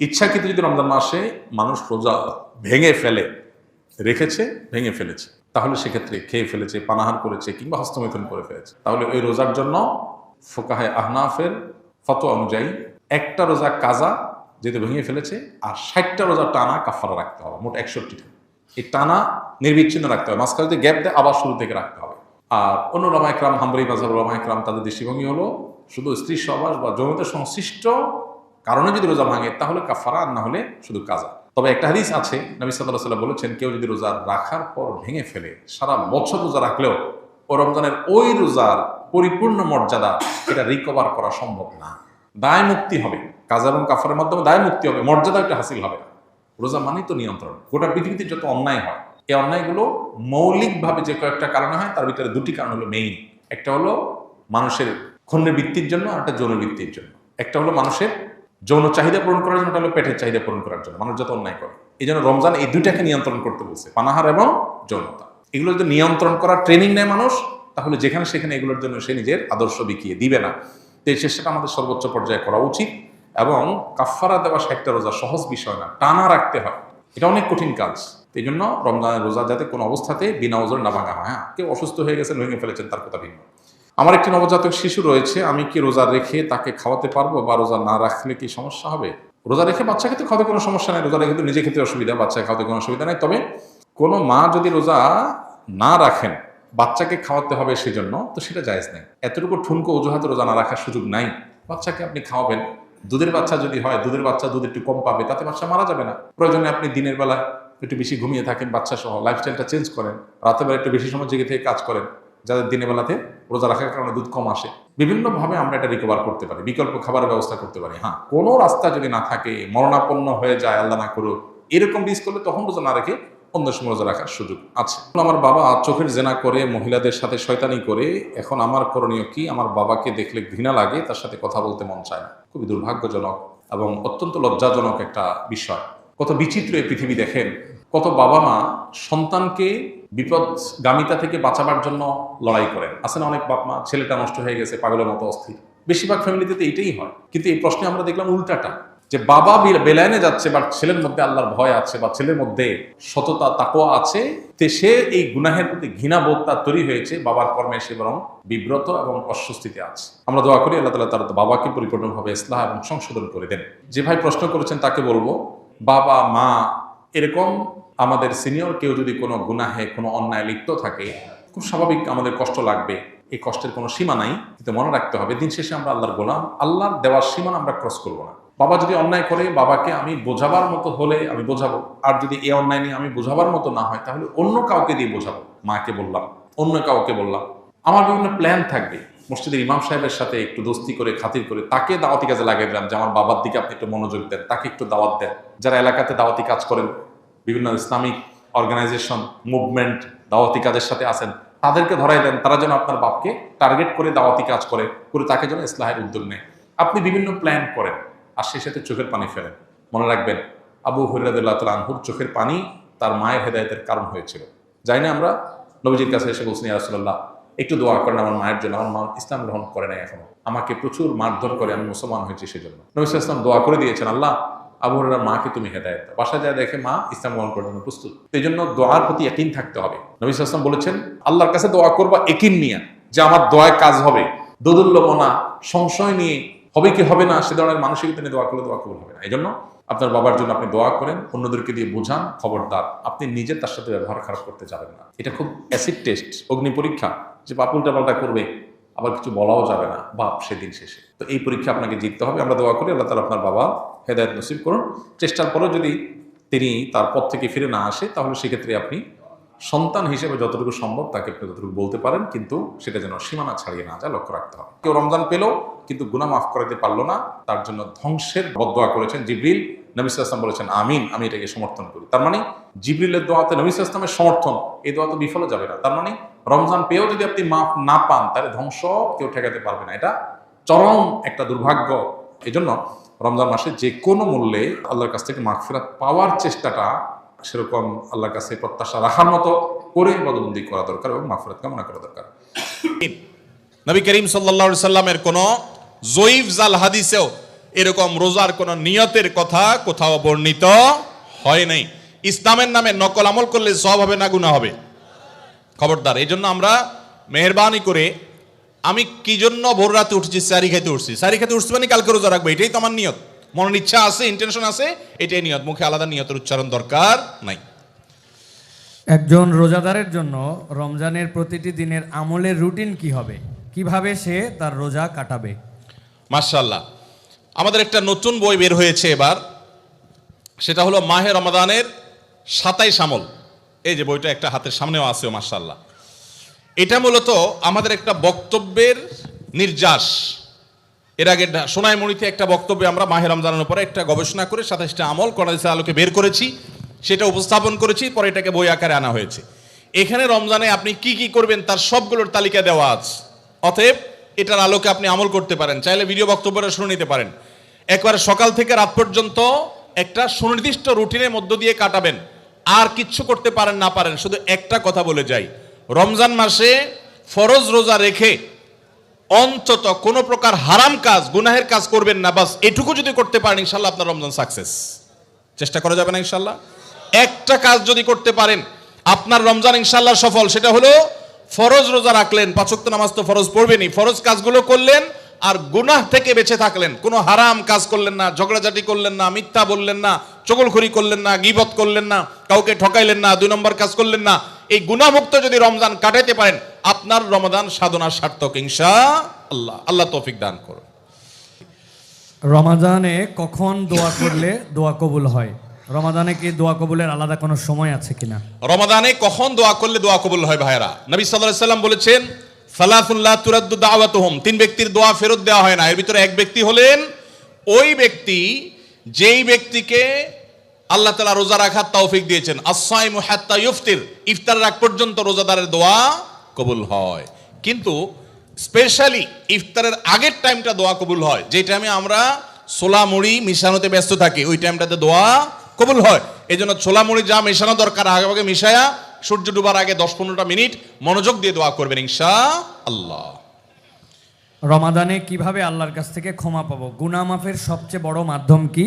ইচ্ছাকৃত যদি রমজান মাসে মানুষ রোজা ভেঙে ফেলে, রেখেছে, ভেঙে ফেলেছে, তাহলে সেক্ষেত্রে খেয়ে ফেলেছে, পানাহার করেছে কিংবা হস্তমিথন করে ফেলেছে। তাহলে ওই রোজার জন্য ফোকাহে আহনাফের ফতোয়া অনুযায়ী একটা রোজা কাজা যেহেতু ভেঙে ফেলেছে, আর ষাটটা রোজা টানা কাফারা রাখতে হবে, মোট একষট্টিটা। এই টানা নির্বিচ্ছিন্ন রাখতে হবে, মাঝখানে যদি গ্যাপ দেয় আবার শুরু থেকে রাখতে হবে। আর অন্য রামায়করাম হাম্বরি বাজার রামায়করাম তাদের দৃষ্টিভঙ্গি হলো শুধু স্ত্রী সহবাস বা জমিতে সংশ্লিষ্ট কারণে যদি রোজা ভাঙে, তাহলে কাফারা, আর না হলে শুধু কাজা। তবে একটা হাদিস আছে, নবী সাল্লাহ সাল্লাম বলেছেন, কেউ যদি রোজা রাখার পর ভেঙে ফেলে, সারা বছর রোজা রাখলেও ও রমজানের ওই রোজার পরিপূর্ণ মর্যাদা, এটা রিকভার করা সম্ভব না। দায় মুক্তি হবে। কাজা এবং কাফারের মাধ্যমে দায় মুক্তি হবে, মর্যাদা একটা হাসিল হবে রোজা মানেই তো নিয়ন্ত্রণ। গোটা পৃথিবীতে যত অন্যায় হয়, এই অন্যায়গুলো মৌলিকভাবে যে কয়েকটা কারণে হয়, তার ভিতরে দুটি কারণ হলো মেইন একটা হলো মানুষের খন্ডের বৃত্তির জন্য, আর একটা যৌন বৃত্তির জন্য। একটা হলো মানুষের যৌন চাহিদা পূরণ করার জন্য একটা হলো পেটের চাহিদা পূরণ করার জন্য, মানুষ যত অন্যায় করে। এই জন্য রমজান এই দুইটাকে নিয়ন্ত্রণ করতে বলছে, পানাহার এবং যৌনতা। এগুলো যদি নিয়ন্ত্রণ করার ট্রেনিং নেয় মানুষ, তাহলে যেখানে সেখানে এগুলোর জন্য সে নিজের আদর্শ বিকিয়ে দিবে না। তো এই চেষ্টাটা আমাদের সর্বোচ্চ পর্যায়ে করা উচিত এবং কাফারা দেওয়া ষাটটা রোজা সহজ বিষয় না, টানা রাখতে হয়। এটা অনেক কঠিন কাজ। এই জন্য রমজানের রোজা যাতে কোনো অবস্থাতে বিনা ওজন না ভাঙা হয় হ্যাঁ? কেউ অসুস্থ হয়ে গেছে, ভেঙে ফেলেছেন, তার কথা ভিন্ন। আমার একটি নবজাতক শিশু রয়েছে, আমি কি রোজা রেখে তাকে খাওয়াতে পারব বা রোজা না রাখলে কি সমস্যা হবে? রোজা রেখে বাচ্চাকে তো খাওয়াতে কোনো সমস্যা নেই, রোজা রেখে তো নিজে খেতে অসুবিধা, বাচ্চাকে খাওয়াতে কোনো অসুবিধা নেই। তবে কোনো মা যদি রোজা না রাখেন, বাচ্চাকে খাওয়াতে হবে সেজন্য, তো সেটা জায়েজ নেই। এতটুকু ঠুনকো অজুহাতে রোজা না রাখার সুযোগ নাই। বাচ্চাকে আপনি খাওয়াবেন, দুধের বাচ্চা যদি হয়, দুধের বাচ্চা দুধ একটু কম পাবে, তাতে বাচ্চা মারা যাবে না। প্রয়োজনে আপনি দিনের বেলা একটু বেশি ঘুমিয়ে থাকেন বাচ্চা সহ লাইফস্টাইলটা চেঞ্জ করেন, রাতের বেলা একটু বেশি সময় জেগে থেকে কাজ করেন। যাদের দিনের বেলাতে রোজা রাখার কারণে দুধ কম আসে। বিভিন্নভাবে আমরা এটা রিকভার করতে পারি, বিকল্প খাবারের ব্যবস্থা করতে পারি। হ্যাঁ কোনো রাস্তা যদি না থাকে, মরণাপন্ন হয়ে যায়, আল্লাহ না করুক, এরকম রিস্ক করলে তখন রোজা না রেখে অন্য সময় রোজা রাখার সুযোগ আছে। আমার বাবা চোখের জেনা করে, মহিলাদের সাথে শয়তানি করে, এখন আমার করণীয় কি? আমার বাবাকে দেখলে ঘৃণা লাগে, তার সাথে কথা বলতে মন চায় না। খুবই দুর্ভাগ্যজনক এবং অত্যন্ত লজ্জাজনক একটা বিষয়। কত বিচিত্র এই পৃথিবী দেখেন, কত বাবা মা সন্তানকে বিপদগামিতা থেকে বাঁচাবার জন্য লড়াই করেন। আসলে অনেক বাপ মা? ছেলেটা নষ্ট হয়ে গেছে, পাগলের মতো অস্থির। বেশিরভাগ ফ্যামিলিতে তো এইটাই হয়। কিন্তু এই প্রশ্নে আমরা দেখলাম উল্টাটা, যে বাবা বিল- বেলায়নে যাচ্ছে বা ছেলের মধ্যে আল্লাহর ভয় আছে, বা ছেলের মধ্যে সততা, তাকোয়া আছে, তে সে এই গুনাহের প্রতি ঘৃণা বোধ তার তৈরি হয়েছে, বাবার কর্মে সে বরং বিব্রত এবং অস্বস্তিতে আছে। আমরা দোয়া করি আল্লাহ তালা তার বাবাকে পরিপূর্ণভাবে ইসলাহ এবং সংশোধন করে দেন। যে ভাই প্রশ্ন করেছেন, তাকে বলব, বাবা, মা এরকম আমাদের সিনিয়র কেউ যদি কোনো গুনাহে, কোনো অন্যায় লিপ্ত থাকে, খুব স্বাভাবিক আমাদের কষ্ট লাগবে। এই কষ্টের কোনো সীমা নাই, কিন্তু মনে রাখতে হবে, দিন শেষে আমরা আল্লাহর গোলাম, আল্লাহর দেওয়ার সীমা আমরা ক্রস করব না। বাবা যদি অন্যায় করে, বাবাকে আমি বোঝাবার মতো হলে আমি বোঝাবো। আর যদি এই অন্যায় নিয়ে আমি বোঝাবার মতো না হয়, তাহলে অন্য কাউকে দিয়ে বোঝাবো। মাকে বললাম, অন্য কাউকে বললাম। আমার বিভিন্ন প্ল্যান থাকবে। মসজিদের ইমাম সাহেবের সাথে একটু দোস্তি করে, খাতির করে, তাকে দাওয়াতি কাজে লাগিয়ে দিলাম যে, আমার বাবার দিকে আপনি একটু মনোযোগ দেন, তাকে একটু দাওয়াত দেন। যারা এলাকাতে দাওয়াতি কাজ করেন বিভিন্ন ইসলামিক অর্গানাইজেশন, মুভমেন্ট, দাওয়াতি কাজের সাথে আছেন। তাদেরকে ধরাই দেন, তারা যেন আপনার বাপকে টার্গেট করে দাওয়াতি কাজ করে করে তাকে যেন ইসলাহের উদ্যোগ নেয়। আপনি বিভিন্ন প্ল্যান করেন, আর সেই সাথে চোখের পানি ফেলেন। মনে রাখবেন, আবু হরিরাদুল্লাহ তাল আনহুর চোখের পানি তার মায়ের হেদায়তের কারণ হয়েছিল। যাই না আমরা? নবীজির কাছে এসে বলছি রাসুল্লাহ একটু দোয়া করেন আমার মায়ের জন্য, আমার মা ইসলাম গ্রহণ করে নাই এখনও। আমাকে প্রচুর মারধর করে, আমি মুসলমান হয়েছি সেজন্য। নবী ইসলাম দোয়া করে দিয়েছেন, আল্লাহ আবু হরিরার মাকে তুমি হেদায়ত দাও। বাসায় যায় দেখে মা ইসলাম গ্রহণ করার জন্য প্রস্তুত। এই জন্য দোয়ার প্রতি একিন থাকতে হবে। নবী ওয়াসাল্লাম বলেছেন, আল্লাহর কাছে দোয়া করবা একিন নিয়ে যে আমার দোয়ায় কাজ হবে। দোদুল্যমনা সংশয় নিয়ে হবে কি হবে না, সে ধরনের মানসিকতা নিয়ে দোয়া করলে দোয়া কবুল হবে না। এই জন্য আপনার বাবার জন্য আপনি দোয়া করেন, অন্যদেরকে দিয়ে বোঝান, খবরদার। আপনি নিজে তার সাথে ব্যবহার খারাপ করতে যাবেন না। এটা খুব অ্যাসিড টেস্ট, অগ্নি পরীক্ষা। যে বাপ উল্টা পাল্টা করবে, আবার কিছু বলাও যাবে না, বাপ সেদিন শেষে। তো এই পরীক্ষা আপনাকে জিততে হবে। আমরা দোয়া করি, আল্লাহ তালা আপনার বাবা হেদায়ত নসিব করুন। চেষ্টার পরেও যদি তিনি তার পথ থেকে ফিরে না আসে, তাহলে সেক্ষেত্রে আপনি সন্তান হিসেবে যতটুকু সম্ভব তাকে আপনি ততটুকু বলতে পারেন, কিন্তু সেটা যেন সীমানা ছাড়িয়ে না যায়, লক্ষ্য রাখতে হবে। কেউ রমজান পেল, কিন্তু গুনাহ মাফ করাতে পারল না, তার জন্য ধ্বংসের বদোয়া করেছেন জিবরিল। নবী সাল্লাম বলেছেন, আমিন, আমি এটাকে সমর্থন করি। তার মানে জিবরিলের দোয়াতে নবী সাল্লামের সমর্থন, এই দোয়া তো বিফলে যাবে না। তার মানে রমজান পেয়েও যদি আপনি মাফ না পান, তাহলে ধ্বংস কেউ ঠেকাতে পারবে না। এটা চরম একটা দুর্ভাগ্য। এই জন্য রমজান মাসে যে কোনো মূল্যে আল্লাহর কাছ থেকে মাগফিরাত পাওয়ার চেষ্টাটা সেরকম আল্লাহর কাছে প্রত্যাশা রাখার মতো করে বদবন্দি করা দরকার এবং মাগফিরাত কামনা করা দরকার। নবী করিম সাল্লা সাল্লামের কোনো জয়ীফ জাল হাদিসেও এরকম রোজার কোনো নিয়তের কথা কোথাও বর্ণিত হয় নাই। ইসলামের নামে নকল আমল করলে সব হবে না গুণা হবে। খবরদার এই জন্য আমরা মেহরবানি করে আমি কি জন্য ভোর রাতে উঠছি সারি খেতে উঠছি? সারি খেতে উঠছি মানে কালকে রোজা রাখব এটাই তো আমার নিয়ত। মনের ইচ্ছা আছে ইন্টেনশন আছে এটাই নিয়ত। মুখে আলাদা নিয়তের উচ্চারণ দরকার নাই। একজন রোজাদারের জন্য রমজানের প্রতিটি দিনের আমলের রুটিন কি হবে? কীভাবে সে তার রোজা কাটাবে? মার্শাল্লাহ আমাদের একটা নতুন বই বের হয়েছে এবার। সেটা হলো মাহে রমাদানের সাতাইশ আমল। এই যে বইটা একটা হাতের সামনেও আছে মার্শাল্লাহ এটা মূলত আমাদের একটা বক্তব্যের নির্যাস। এর আগে সোনাইমণিতে একটা বক্তব্যে আমরা মাহে রমজানের উপরে একটা গবেষণা করে সাতাইশটা আমল করাদিসের আলোকে বের করেছি, সেটা উপস্থাপন করেছি, পরে এটাকে বই আকারে আনা হয়েছে। এখানে রমজানে আপনি কি কি করবেন তার সবগুলোর তালিকা দেওয়া আছে। অতএব এটার আলোকে আপনি আমল করতে পারেন, চাইলে ভিডিও বক্তব্যটা শুনে নিতে পারেন। একবারে সকাল থেকে রাত পর্যন্ত একটা সুনির্দিষ্ট রুটিনের মধ্য দিয়ে কাটাবেন, আর কিচ্ছু করতে পারেন না পারেন, শুধু একটা কথা বলে যাই। রমজান মাসে ফরজ রোজা রেখে অন্তত কোনো প্রকার হারাম কাজ, গুনাহের কাজ করবেন না, বাস এটুকু যদি করতে পারেন ইনশাল্লাহ আপনার রমজান সাকসেস। চেষ্টা করা যাবে না ইনশাল্লাহ একটা কাজ যদি করতে পারেন, আপনার রমজান ইনশাল্লাহ সফল। সেটা হলো, ফরজ রোজা রাখলেন পাঁচক্ত নামাজ তো ফরজ পড়বেনই। ফরজ কাজগুলো করলেন আর গুনাহ থেকে বেঁচে থাকলেন। কোনো হারাম কাজ করলেন না, ঝগড়াঝাটি করলেন না, মিথ্যা বললেন না, চগলখড়ি করলেন না, গিবত করলেন না, কাউকে ঠকাইলেন না, দুই নম্বর কাজ করলেন না এই গুনাহমুক্ত যদি রমজান কাটাইতে পারেন আপনার রমজান সাধনা সার্থক ইনশা আল্লাহ আল্লাহ তৌফিক দান করুন। রমাজানে কখন দোয়া করলে দোয়া কবুল হয়? রমাদানে কি দোয়া কবুলের আলাদা কোনো সময় আছে কিনা? রমাদানে কখন দোয়া করলে দোয়া কবুল হয় ভাইরা নবী সাল্লাল্লাহু সাল্লাম বলেছেন সালাতুল্লাহ তুরাদ্দু দাওয়াতুহুম। তিন ব্যক্তির দোয়া ফেরত দেওয়া হয় না। এর ভিতরে এক ব্যক্তি হলেন ওই ব্যক্তি যেই ব্যক্তিকে আল্লাহ তাআলা রোজা রাখার তৌফিক দিয়েছেন। আসসাইমু হাত্তা ইফতির। ইফতার রাখ পর্যন্ত রোজাদারের দোয়া কবুল হয়। কিন্তু স্পেশালি ইফতারের আগের টাইমটা দোয়া কবুল হয়। যে টাইমে আমরা ছোলা মুড়ি মিশানোতে ব্যস্ত থাকি, ওই টাইমটাতে দোয়া কবুল হয়। এই জন্য ছোলা মুড়ি যা মেশানো দরকার, আগে আগে মিশায়া সূর্য ডুবার আগে দশ পনেরোটা মিনিট মনোযোগ দিয়ে দোয়া করবেন ইনশা আল্লাহ রমাদানে কীভাবে আল্লাহর কাছ থেকে ক্ষমা পাবো? গুনাহ মাফের সবচেয়ে বড় মাধ্যম কি?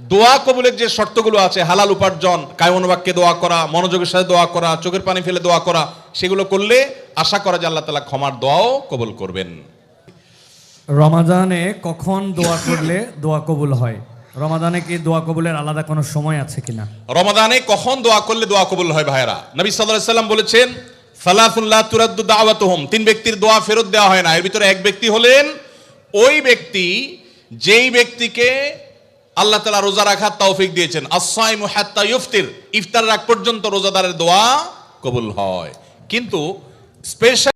দোয়া কবুলের যে শর্তগুলো আছে হালাল উপার্জন কায়মনোবাক্যে দোয়া করা মনোযোগের সাথে দোয়া করা চোখের পানি ফেলে দোয়া করা সেগুলো করলে আশা করা যে আল্লাহ তালা ক্ষমার দোয়াও কবুল করবেন। রমাদানে কখন দোয়া করলে দোয়া কবুল হয়? রমাদানে কি দোয়া কবুলের আলাদা কোনো সময় আছে কিনা? রমাদানে কখন দোয়া করলে দোয়া কবুল হয় ভাইরা নবী সাল্লাল্লাহু সাল্লাম বলেছেন সালাতুল্লাহ তুরাদ্দু দাওয়াতুহুম। তিন ব্যক্তির দোয়া ফেরত দেওয়া হয় না। এর ভিতরে এক ব্যক্তি হলেন ওই ব্যক্তি যেই ব্যক্তিকে আল্লাহ তালা রোজা রাখার তৌফিক দিয়েছেন। ইফতির। ইফতার রাখ পর্যন্ত রোজাদারের দোয়া কবুল হয়। কিন্তু স্পেশাল